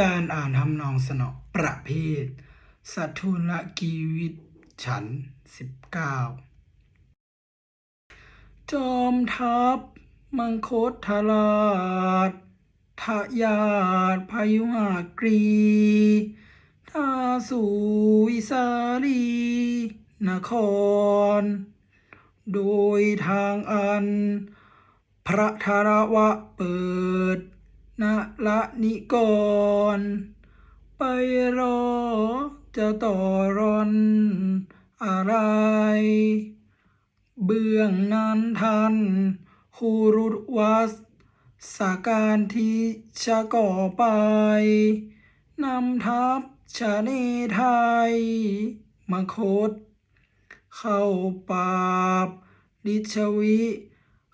การอ่านทำนองสนอประเภท สัทุลกีวิตฉันสิบเก้าจอมทัพมังคตทราชทะยาทพายุหากรีทาสุวิสาลี นคร โดยทางอัน พระธารวะเปิด ณละนิกร ไปรอ จะต่อรอน อะไร เบื้องนั้นทันฮูรุตวัสสาการที่ชะก่อไป นำทัพชาเนไทยมาคตเข้าปราบลิชวิ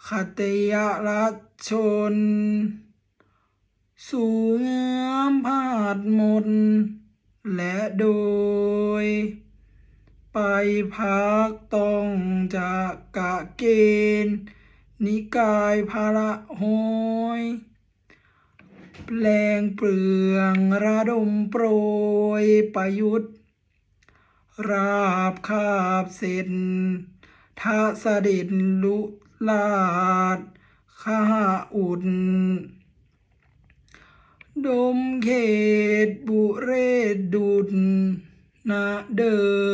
ขตยรัชชน สู่เงื้อมพาดมนและโดย ไปพักต้องจากกะเกณฑ์นิกายพระโหยแปลงเปลืองระดมโปรยประยุทธ์ ราบคาบเสร็จท้าเสด็จลุลาดข้าอุด ดมเขตบุเรศดุดนาเดิม